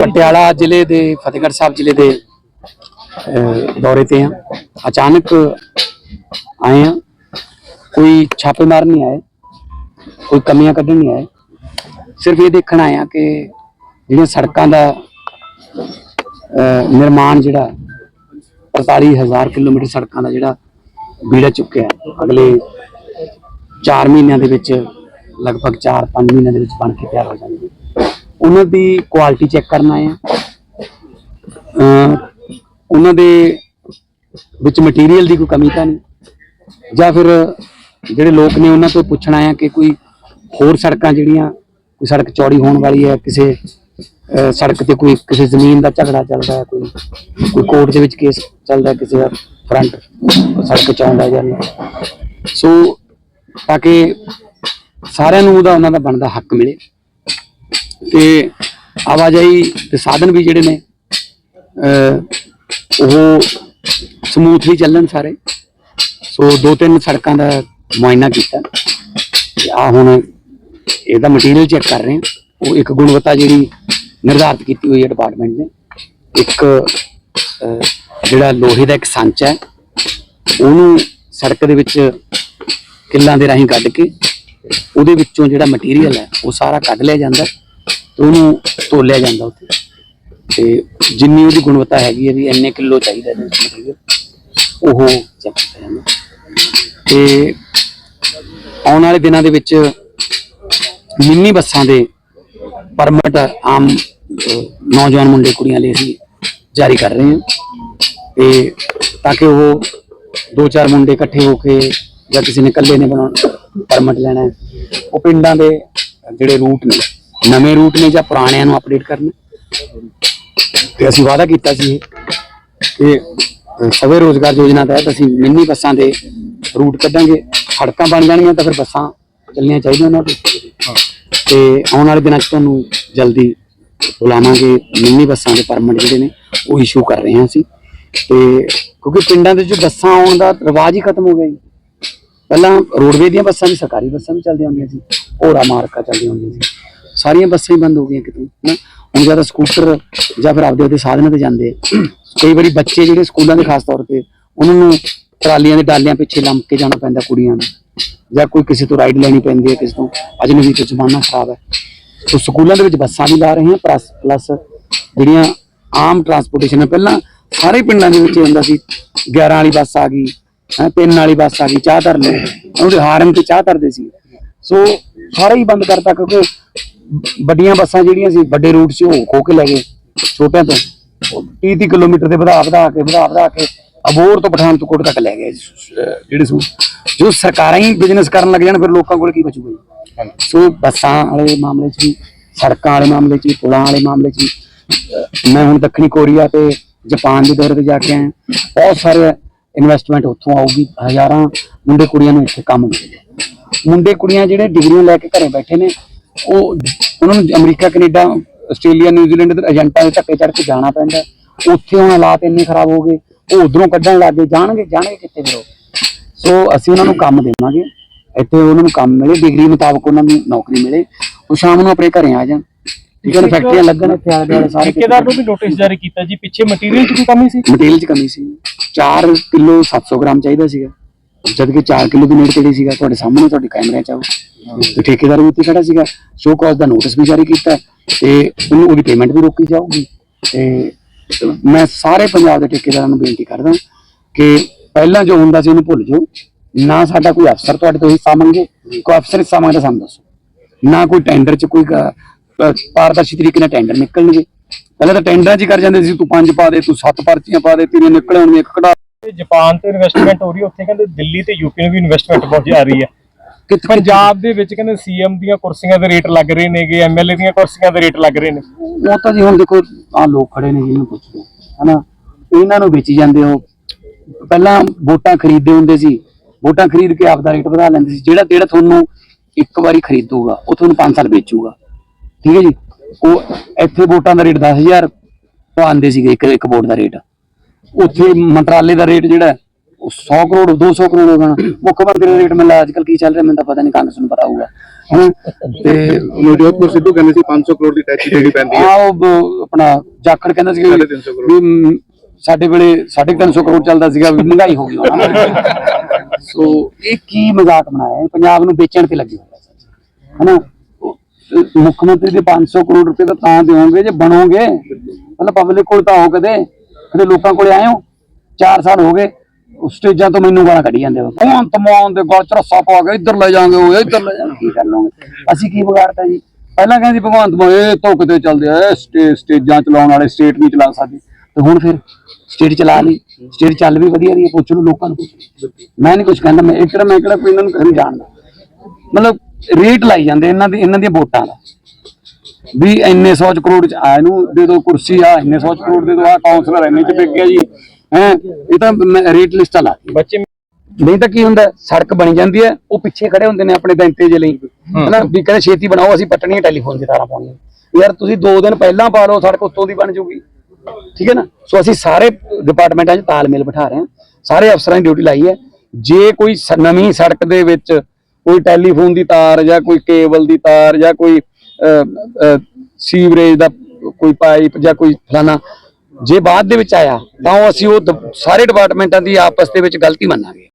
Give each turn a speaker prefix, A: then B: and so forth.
A: ਪਟਿਆਲਾ ਜ਼ਿਲ੍ਹੇ ਦੇ, ਫਤਿਹਗੜ੍ਹ ਸਾਹਿਬ ਜ਼ਿਲ੍ਹੇ ਦੇ ਦੌਰੇ ਤੇ ਆ ਅਚਾਨਕ ਆਏ ਆ ਕੋਈ ਛਾਪੇ ਮਾਰਨ ਨਹੀਂ ਆਏ। ਕੋਈ ਕਮੀਆਂ ਕੱਢਣ ਨਹੀਂ ਆਏ। ਸਿਰਫ ਇਹ ਦੇਖਣ ਆਏ ਆ ਕਿ ਜਿਹੜੀਆਂ ਸੜਕਾਂ ਦਾ ਨਿਰਮਾਣ ਜਿਹੜਾ 45000 ਕਿਲੋਮੀਟਰ ਸੜਕਾਂ ਦਾ ਜਿਹੜਾ ਬੀੜਾ ਚੁੱਕਿਆ ਅਗਲੇ 4 ਮਹੀਨਿਆਂ ਦੇ ਵਿੱਚ, ਲਗਭਗ 4-5 ਮਹੀਨਿਆਂ ਦੇ ਵਿੱਚ ਬਣ ਕੇ ਤਿਆਰ ਹੋ ਜਾਣਗੇ। ਉਹਨਾਂ ਦੀ ਕੁਆਲਿਟੀ ਚੈੱਕ ਕਰਨਾ ਆ ਉਹਨਾਂ ਦੇ ਵਿੱਚ ਮਟੀਰੀਅਲ ਦੀ ਕੋਈ ਕਮੀ ਤਾਂ ਨਹੀਂ। ਜਾਂ ਫਿਰ ਜਿਹੜੇ ਲੋਕ ਨੇ ਉਹਨਾਂ ਤੋਂ ਪੁੱਛਣਾ ਆ ਕਿ ਕੋਈ ਹੋਰ ਸੜਕਾਂ ਜਿਹੜੀਆਂ, ਕੋਈ ਸੜਕ ਚੌੜੀ ਹੋਣ ਵਾਲੀ ਹੈ, ਕਿਸੇ ਸੜਕ ਤੇ ਕੋਈ, ਕਿਸੇ ਜ਼ਮੀਨ ਦਾ ਝਗੜਾ ਚੱਲਦਾ ਹੈ, ਕੋਈ ਕੋਈ ਕੋਰਟ ਦੇ ਵਿੱਚ ਕੇਸ ਚੱਲਦਾ ਕਿਸੇ ਦਾ ਫਰੰਟ ਸੜਕ ਚਾਹੁੰਦਾ ਜਾਂ ਨਹੀਂ। ਸੋ ਤਾਂ ਕਿ ਸਾਰਿਆਂ ਨੂੰ ਉਹਦਾ, ਉਹਨਾਂ ਦਾ ਬਣਦਾ ਹੱਕ ਮਿਲੇ। ਤੇ ਆਵਾਜਾਈ ਦੇ ਸਾਧਨ ਵੀ ਜਿਹੜੇ ਨੇ ਉਹ ਸਮੂਥਲੀ ਚੱਲਣ ਸਾਰੇ। ਸੋ ਦੋ ਤਿੰਨ ਸੜਕਾਂ ਦਾ ਮੁਆਇਨਾ ਕੀਤਾ। ਆ ਹੁਣ ਇਹਦਾ ਮਟੀਰੀਅਲ ਚੈੱਕ ਕਰ ਰਹੇ ਹਾਂ। ਉਹ ਇੱਕ ਗੁਣਵੱਤਾ ਜਿਹੜੀ ਨਿਰਧਾਰਿਤ ਕੀਤੀ ਹੋਈ ਹੈ ਡਿਪਾਰਟਮੈਂਟ ਨੇ। ਇੱਕ ਜਿਹੜਾ ਲੋਹੇ ਦਾ ਇੱਕ ਸੰਚ ਹੈ, ਉਹਨੂੰ ਸੜਕ ਦੇ ਵਿੱਚ ਕਿੱਲਾਂ ਦੇ ਰਾਹੀਂ ਕੱਢ ਕੇ ਉਹਦੇ ਵਿੱਚੋਂ ਜਿਹੜਾ ਮਟੀਰੀਅਲ ਹੈ, ਉਹ ਸਾਰਾ ਕੱਢ ਲਿਆ ਜਾਂਦਾ ਉਹਨੂੰ ਤੋਲਿਆ ਜਾਂਦਾ ਉੱਥੇ। ਤੇ ਜਿੰਨੀ ਉਹਦੀ ਗੁਣਵੱਤਾ ਹੈਗੀ ਹੈ ਵੀ ਇੰਨੇ ਕਿਲੋ ਚਾਹੀਦਾ ਇਹਦੇ ਵਿੱਚ ਮਟੀਰੀਅਲ ਉਹ ਚੈੱਕ ਕੀਤਾ ਜਾਂਦਾ। ਤੇ ਆਉਣ ਵਾਲੇ ਦਿਨਾਂ ਦੇ ਵਿੱਚ ਮਿੰਨੀ ਬੱਸਾਂ ਦੇ ਪਰਮਿਟ ਆਮ ਨੌਜਵਾਨ ਮੁੰਡੇ ਕੁੜੀਆਂ ਲਈ ਅਸੀਂ ਜਾਰੀ ਕਰ ਰਹੇ ਹਾਂ। ਤੇ ਤਾਂ ਕਿ ਉਹ ਦੋ ਚਾਰ ਮੁੰਡੇ ਇਕੱਠੇ ਹੋ ਕੇ ਜਾਂ ਕਿਸੇ ਨੇ ਇਕੱਲੇ ਨੇ ਬਣਾਉਣਾ ਪਰਮਿਟ ਲੈਣਾ ਉਹ ਪਿੰਡਾਂ ਦੇ ਜਿਹੜੇ ਰੂਟ ਨੇ ਨਵੇਂ ਰੂਟ ਨੇ ਜਾਂ ਪੁਰਾਣਿਆਂ ਨੂੰ ਅਪਡੇਟ ਕਰਨਾ? ਤੇ ਅਸੀਂ ਵਾਅਦਾ ਕੀਤਾ ਸੀ ਇਹ ਕਿ ਸਵੇ ਰੋਜ਼ਗਾਰ ਯੋਜਨਾ ਤਹਿਤ ਅਸੀਂ ਮਿੰਨੀ ਬੱਸਾਂ ਦੇ ਰੂਟ ਕੱਢਾਂਗੇ। ਸੜਕਾਂ ਬਣ ਜਾਣਗੀਆਂ ਤਾਂ ਫਿਰ ਬੱਸਾਂ ਚੱਲਣੀਆਂ ਚਾਹੀਦੀਆਂ ਉਹਨਾਂ ਤੇ। ਤੇ ਆਉਣ ਵਾਲੇ ਦਿਨਾਂ 'ਚ ਤੁਹਾਨੂੰ ਜਲਦੀ ਬੁਲਾਵਾਂਗੇ। ਮਿੰਨੀ ਬੱਸਾਂ ਦੇ ਪਰਮਿਟ ਜਿਹੜੇ ਨੇ ਉਹ ਇਸ਼ੂ ਕਰ ਰਹੇ ਹਾਂ ਅਸੀਂ। ਤੇ ਕਿਉਂਕਿ ਪਿੰਡਾਂ ਦੇ ਵਿੱਚ ਬੱਸਾਂ ਆਉਣ ਦਾ ਰਿਵਾਜ ਹੀ ਖਤਮ ਹੋ ਗਿਆ ਜੀ। ਪਹਿਲਾਂ ਰੋਡਵੇ ਦੀਆਂ ਬੱਸਾਂ ਵੀ ਸਰਕਾਰੀ ਬੱਸਾਂ ਵੀ ਚੱਲਦੀਆਂ ਹੁੰਦੀਆਂ ਸੀ ਹੋਰਾ ਮਾਰਕਾ ਚੱਲਦੀਆਂ ਹੁੰਦੀਆਂ ਸੀ। ਸਾਰੀਆਂ ਬੱਸਾਂ ਹੀ ਬੰਦ ਹੋ ਗਈਆਂ ਕਿਤੋਂ ਨਾ ਹੁਣ ਜ਼ਿਆਦਾ ਸਕੂਟਰ ਜਾਂ ਫਿਰ ਆਪਦੇ ਆਪਦੇ ਸਾਧਨਾਂ ਤੇ ਜਾਂਦੇ ਕਈ ਵਾਰੀ ਬੱਚੇ ਜਿਹੜੇ ਸਕੂਲਾਂ ਦੇ ਖਾਸ ਤੌਰ ਤੇ, ਉਹਨਾਂ ਨੂੰ ਟਰਾਲੀਆਂ ਦੇ ਡਾਲਿਆਂ ਪਿੱਛੇ ਲੰਮ ਕੇ ਜਾਣਾ ਪੈਂਦਾ ਕੁੜੀਆਂ ਨੂੰ, ਜਾਂ ਕੋਈ ਕਿਸੇ ਤੋਂ ਰਾਈਡ ਲੈਣੀ ਪੈਂਦੀ ਹੈ, ਕਿਸੇ ਤੋਂ। ਅਜਨਬੀ ਤੋਂ ਜ਼ਮਾਨਾ ਖਰਾਬ ਹੈ। ਸੋ ਸਕੂਲਾਂ ਦੇ ਵਿੱਚ ਬੱਸਾਂ ਵੀ ਲਾ ਰਹੇ ਹਾਂ, ਪਲੱਸ ਪਲੱਸ ਜਿਹੜੀਆਂ ਆਮ ਟਰਾਂਸਪੋਰਟੇਸ਼ਨ ਪਹਿਲਾਂ ਸਾਰੇ ਪਿੰਡਾਂ ਦੇ ਵਿੱਚ ਇਹ ਹੁੰਦਾ ਸੀ 11 ਵਾਲੀ ਬੱਸ ਆ ਗਈ, ਹੈ, ਤਿੰਨ ਵਾਲੀ ਬੱਸ ਆ ਗਈ, ਚਾਹ ਧਰ ਲਓ। ਉਹਦੇ ਹਾਰਨ ਤੇ ਚਾਹ ਧਰਦੇ ਸੀ। ਸੋ ਸਾਰਾ ਹੀ ਬੰਦ ਕਰਤਾ ਕਿਉਂਕਿ ਵੱਡੀਆਂ ਬੱਸਾਂ ਜਿਹੜੀਆਂ ਸੀ ਵੱਡੇ ਰੂਟ ਸੀ ਉਹ ਖੋ ਕੇ ਲੈ ਗਏ ਛੋਟਿਆਂ ਤੋਂ। 30 30 ਕਿਲੋਮੀਟਰ ਦੇ ਵਧਾ ਵਧਾ ਕੇ ਵਧਾ ਵਧਾ ਕੇ ਅਬੋਰ ਤੋਂ ਪਠਾਨਕੋਟ ਤੱਕ ਲੈ ਗਏ ਜਿਹੜੇ ਸੂ ਜੋ ਸਰਕਾਰਾਂ ਹੀ ਬਿਜ਼ਨਸ ਕਰਨ ਲੱਗ ਜਾਣ ਫਿਰ ਲੋਕਾਂ ਕੋਲ ਕੀ ਬਚੂਗਾ ਸੋ ਬੱਸਾਂ ਵਾਲੇ ਮਾਮਲੇ 'ਚ ਵੀ ਸੜਕਾਂ ਵਾਲੇ ਮਾਮਲੇ 'ਚ ਵੀ ਪੁਲਾਂ ਵਾਲੇ ਮਾਮਲੇ 'ਚ ਵੀ ਮੈਂ ਹੁਣ ਦੱਖਣੀ ਕੋਰੀਆ ਤੇ ਜਾਪਾਨ ਦੇ ਦੌਰੇ ਤੇ ਜਾ ਕੇ ਆਇਆ। ਬਹੁਤ ਸਾਰੇ ਇਨਵੈਸਟਮੈਂਟ ਉੱਥੋਂ ਆਊਗੀ ਹਜ਼ਾਰਾਂ ਮੁੰਡੇ ਕੁੜੀਆਂ ਨੂੰ ਇੱਥੇ ਕੰਮ ਮਿਲੇਗਾ। ਮੁੰਡੇ ਕੁੜੀਆਂ ਜਿਹੜੇ ਡਿਗਰੀਆਂ ਲੈ ਕੇ ਘਰੇ ਬੈਠੇ ਨੇ ਉਹ ਉਹਨਾਂ ਨੂੰ ਅਮਰੀਕਾ ਕੈਨੇਡਾ ਆਸਟ੍ਰੇਲੀਆ ਨਿਊਜ਼ੀਲੈਂਡ ਦੇ ਏਜੰਟਾਂ ਦੇ ਧੱਕੇ ਚੜ੍ਹ ਕੇ ਜਾਣਾ ਪੈਂਦਾ ਉੱਥੇ ਹੁਣ ਹਾਲਾਤ ਇੰਨੇ ਖਰਾਬ ਹੋ ਗਏ ਉਹ ਉਧਰੋਂ ਕੱਢਣ ਲੱਗ ਗਏ ਜਾਣਗੇ ਜਾਣਗੇ ਕਿੱਥੇ ਫਿਰ ਸੋ ਅਸੀਂ ਉਹਨਾਂ ਨੂੰ ਕੰਮ ਦੇਵਾਂਗੇ। ਇੱਥੇ ਉਹਨਾਂ ਨੂੰ ਕੰਮ ਮਿਲੇ ਡਿਗਰੀ ਮੁਤਾਬਕ ਉਹਨਾਂ ਨੂੰ ਨੌਕਰੀ ਮਿਲੇ। ਉਹ ਸ਼ਾਮ ਨੂੰ ਆਪਣੇ ਘਰੇ ਆ ਜਾਣ। ਠੀਕ ਹੈ ਫੈਕਟਰੀਆਂ ਲੱਗਣ ਇੱਥੇ ਆਲੇ ਦੁਆਲੇ ਸਾਰੇ
B: ਠੇਕੇਦਾਰ ਨੂੰ ਵੀ ਨੋਟਿਸ ਜਾਰੀ ਕੀਤਾ ਜੀ ਪਿੱਛੇ ਮਟੀਰੀਅਲ ਦੀ ਕੋਈ ਕਮੀ ਸੀ?
A: ਮਟੀਰੀਅਲ 'ਚ ਕਮੀ ਸੀ। 4 ਕਿਲੋ 700 ਗ੍ਰਾਮ ਚਾਹੀਦਾ ਸੀਗਾ। ਜਦ ਕਿ 4 ਕਿਲੋ ਦੀ ਨੇੜੇ ਤੇੜੇ ਸੀਗਾ ਤੁਹਾਡੇ ਸਾਹਮਣੇ ਤੁਹਾਡੇ ਕੈਮਰਿਆਂ 'ਚ ਆਉ ਤੇ ਠੇਕੇਦਾਰ ਵੀ ਉੱਥੇ ਖੜਾ ਸੀਗਾ ਸ਼ੋ ਕਾਜ਼ ਦਾ ਨੋਟਿਸ ਵੀ ਜਾਰੀ ਕੀਤਾ ਤੇ ਉਹਨੂੰ ਉਹਦੀ ਪੇਮੈਂਟ ਵੀ ਰੋਕੀ ਜਾਊਗੀ। ਤੇ ਮੈਂ ਸਾਰੇ ਪੰਜਾਬ ਦੇ ਠੇਕੇਦਾਰਾਂ ਨੂੰ ਬੇਨਤੀ ਕਰਦਾ ਕਿ ਪਹਿਲਾਂ ਜੋ ਹੁੰਦਾ ਸੀ ਉਹਨੂੰ ਭੁੱਲ ਜਾਓ। ਨਾ ਸਾਡਾ ਕੋਈ ਅਫਸਰ ਤੁਹਾਡੇ ਤੋਂ ਹਿੱਸਾ ਮੰਗੇ ਕੋਈ ਅਫਸਰ ਹਿੱਸਾ ਮੰਗਦਾ ਸਾਨੂੰ ਦੱਸੋ। ਨਾ ਕੋਈ ਟੈਂਡਰ 'ਚ ਕੋਈ ਪਾਰਦਰਸ਼ੀ ਤਰੀਕੇ ਨਾਲ ਟੈਂਡਰ ਨਿਕਲਣਗੇ। ਪਹਿਲਾਂ ਤਾਂ ਟੈਂਡਰਾਂ 'ਚ ਹੀ ਕਰ ਜਾਂਦੇ ਸੀ ਤੂੰ ਪੰਜ ਪਾ ਦੇ ਤੂੰ ਸੱਤ ਪਰਚੀਆਂ ਪਾ ਦੇ ਤੇਰੀਆਂ ਨਿਕਲ ਆਉਣਗੀਆਂ ਇੱਕ ਕਢਾ
B: ਤੇ ਜਾਪਾਨ ਤੇ ਇਨਵੈਸਟਮੈਂਟ ਹੋ ਰਹੀ ਹੈ ਉੱਥੇ ਕਹਿੰਦੇ ਦਿੱਲੀ ਤੇ ਯੂਪੀ ਨੂੰ ਵੀ ਇਨਵੈਸਟਮੈਂਟ ਬਹੁਤ ਜਾ ਰਹੀ ਹੈ। ਪੰਜਾਬ ਦੇ ਵਿੱਚ ਕਹਿੰਦੇ ਸੀਐਮ ਦੀਆਂ ਕੁਰਸੀਆਂ ਦੇ ਰੇਟ ਲੱਗ ਰਹੇ ਨੇਗੇ ਐਮਐਲਏ ਦੀਆਂ ਕੁਰਸੀਆਂ ਦੇ ਰੇਟ ਲੱਗ ਰਹੇ ਨੇ।
A: ਉਹ ਤਾਂ ਜੀ ਹੁਣ ਦੇਖੋ ਆ ਲੋਕ ਖੜੇ ਨੇ ਜਿਹਨੂੰ ਪੁੱਛਦੇ ਹਨਾ? ਇਹਨਾਂ ਨੂੰ ਵੇਚੀ ਜਾਂਦੇ ਹੋ। ਪਹਿਲਾਂ ਵੋਟਾਂ ਖਰੀਦਦੇ ਹੁੰਦੇ ਸੀ। ਵੋਟਾਂ ਖਰੀਦ ਕੇ ਆਪਦਾ ਰੇਟ ਵਧਾ ਲੈਂਦੇ ਸੀ। ਜਿਹੜਾ ਜਿਹੜਾ ਤੁਹਾਨੂੰ ਇੱਕ ਵਾਰੀ ਖਰੀਦੂਗਾ ਉਹ ਤੁਹਾਨੂੰ 5 ਸਾਲ ਵੇਚੂਗਾ। ਠੀਕ ਹੈ ਜੀ? ਉਹ ਇੱਥੇ ਵੋਟਾਂ ਦਾ ਰੇਟ 10000 ਪਾਉਂਦੇ ਸੀਗੇ ਇੱਕ ਇੱਕ ਵੋਟ ਦਾ ਰੇਟ ਉੱਥੇ ਮੰਤਰਾਲੇ ਦਾ ਰੇਟ ਜਿਹੜਾ ਉਹ 100 ਕਰੋੜ 200 ਕਰੋੜ ਹੋ ਗਿਆ। ਮੁੱਖ ਮੰਤਰੀ ਦਾ ਰੇਟ ਮੈਨੂੰ ਅੱਜ ਕੱਲ ਕੀ ਚੱਲ ਰਿਹਾ ਮੈਨੂੰ ਤਾਂ ਪਤਾ ਨਹੀਂ ਕਾਂਗਰਸ ਨੂੰ ਪਤਾ ਹੋਊਗਾ। ਤੇ
C: ਨਵਜੋਤਪੁਰ ਸਿੱਧੂ ਕਹਿੰਦੇ ਸੀ 500 ਕਰੋੜ ਦੀ ਟੈਕਸ ਦੇਣੀ ਪੈਂਦੀ ਹੈ।
A: ਆ ਆਪਣਾ ਜਾਖੜ ਕਹਿੰਦਾ ਸੀ। ਵੀ ਸਾਡੇ ਵੇਲੇ 350 ਕਰੋੜ ਚੱਲਦਾ ਸੀਗਾ ਵੀ ਮਹਿੰਗਾਈ ਹੋ ਗਈ ਸੋ ਇਹ ਕੀ ਮਜ਼ਾਕ ਬਣਾਇਆ ਪੰਜਾਬ ਨੂੰ ਵੇਚਣ ਤੇ ਲੱਗੇ ਹੋਏ ਆ। ਹਨਾ? ਮੁੱਖ ਮੰਤਰੀ ਦੇ 500 ਕਰੋੜ ਰੁਪਏ ਤਾਂ ਤਾਂ ਦਿਓਗੇ ਜੇ ਬਣੋਗੇ ਮਤਲਬ ਪਬਲਿਕ ਕੋਲ ਤਾਂ ਹੋ ਕਦੇ। ਕਦੇ ਲੋਕਾਂ ਕੋਲੇ ਆਏ ਹੋ? 4 ਸਾਲ ਹੋ ਗਏ ਸਟੇਜਾਂ ਤੋਂ ਮੈਨੂੰ ਗਾਲਾਂ ਕੱਢੀ ਜਾਂਦੇ ਹੋ। ਕੌਣ ਤਮਾਨ ਦੇ ਗਲ ਚ ਰੱਸਾ ਪਾ ਕੇ ਇੱਧਰ ਲੈ ਜਾਾਂਗੇ ਉਹ, ਇੱਧਰ ਲੈ ਜਾਾਂਗੇ ਕੀ ਕਰ ਲਵਾਂਗੇ ਅਸੀਂ ਕੀ ਵਿਗਾੜਤਾ ਜੀ? ਪਹਿਲਾਂ ਕਹਿੰਦੀ ਭਗਵੰਤ ਮਾਨ, ਇਹ ਧੁੱਕ ਤੇ ਚੱਲਦੇ ਆ ਸਟੇਜਾਂ ਚਲਾਉਣ ਵਾਲੇ ਸਟੇਟ ਨਹੀਂ ਚਲਾ ਸਕਦੇ। ਤੇ ਹੁਣ ਫਿਰ ਸਟੇਟ ਚਲਾ ਲਈ। ਸਟੇਟ ਚੱਲ ਵੀ ਵਧੀਆ ਰਹੀ ਹੈ, ਪੁੱਛ ਲਓ ਲੋਕਾਂ ਨੂੰ ਮੈਂ ਨਹੀਂ ਕੁਝ ਕਹਿੰਦਾ, ਮੈਂ ਇੱਕ ਮੈਂ ਕਿਹੜਾ ਕੋਈ ਇਹਨਾਂ ਨੂੰ ਕਹੀਂ ਜਾਣਦਾ। ਮਤਲਬ ਰੇਟ ਲਾਈ ਜਾਂਦੇ ਇਹਨਾਂ ਦੀ, ਇਹਨਾਂ ਦੀਆਂ ਵੋਟਾਂ ਦਾ। ਵੀ ਇੰਨੇ ਸੌ ਚ ਕਰੋੜ ਚ ਆ ਇਹਨੂੰ ਦੇ ਦਿਓ ਕੁਰਸੀ ਆ ਇੰਨੇ ਸੌ ਚ ਕਰੋੜ ਦੇ ਦਿਓ ਆ ਕਾਉਂਸਲਰ ਇੰਨੇ ਚ ਵਿਕ ਗਿਆ ਜੀ। ਹੈ ਇਹ ਤਾਂ ਰੇਟ ਲਿਸਟਾਂ ਲਾ।
B: ਬੱਚੇ
A: ਨਹੀਂ ਤਾਂ ਕੀ ਹੁੰਦਾ ਸੜਕ ਬਣੀ ਜਾਂਦੀ ਹੈ ਉਹ ਪਿੱਛੇ ਖੜੇ ਹੁੰਦੇ ਨੇ ਆਪਣੇ ਦੰਤੇ ਜੇ ਲਈ। ਹਨਾ ਵੀ ਕਹਿੰਦੇ ਛੇਤੀ ਬਣਾਓ ਅਸੀਂ ਪੱਟਣੀਆਂ ਟੈਲੀਫੋਨ ਦੀ ਤਾਰਾਂ ਪਾਉਣੀਆਂ ਯਾਰ ਤੁਸੀਂ 2 ਦਿਨ ਪਹਿਲਾਂ ਪਾ ਲਓ ਸੜਕ ਉੱਤੋਂ ਦੀ ਬਣ ਜੂਗੀ। ਠੀਕ ਹੈ ਨਾ? ਸੋ ਅਸੀਂ ਸਾਰੇ ਡਿਪਾਰਟਮੈਂਟਾਂ 'ਚ ਤਾਲਮੇਲ ਬਿਠਾ ਰਹੇ ਹਾਂ। ਸਾਰੇ ਅਫਸਰਾਂ ਦੀ ਡਿਊਟੀ ਲਾਈ ਹੈ। ਜੇ ਕੋਈ ਨਵੀਂ ਸੜਕ ਦੇ ਵਿੱਚ ਕੋਈ ਟੈਲੀਫੋਨ ਦੀ ਤਾਰ ਜਾਂ ਕੋਈ ਕੇਬਲ ਦੀ ਤਾਰ ਜਾਂ ਕੋਈ ਸੀਵਰੇਜ ਦਾ ਕੋਈ ਪਾਈਪ ਜਾਂ ਕੋਈ ਫਲਾਣਾ ਜੇ ਬਾਅਦ ਦੇ ਵਿੱਚ ਆਇਆ, ਤਾਂ ਉਹ ਅਸੀਂ ਉਹ ਦ- ਸਾਰੇ ਡਿਪਾਰਟਮੈਂਟਾਂ ਦੀ ਆਪਸ ਦੇ ਵਿੱਚ ਗਲਤੀ ਮੰਨਾਂਗੇ।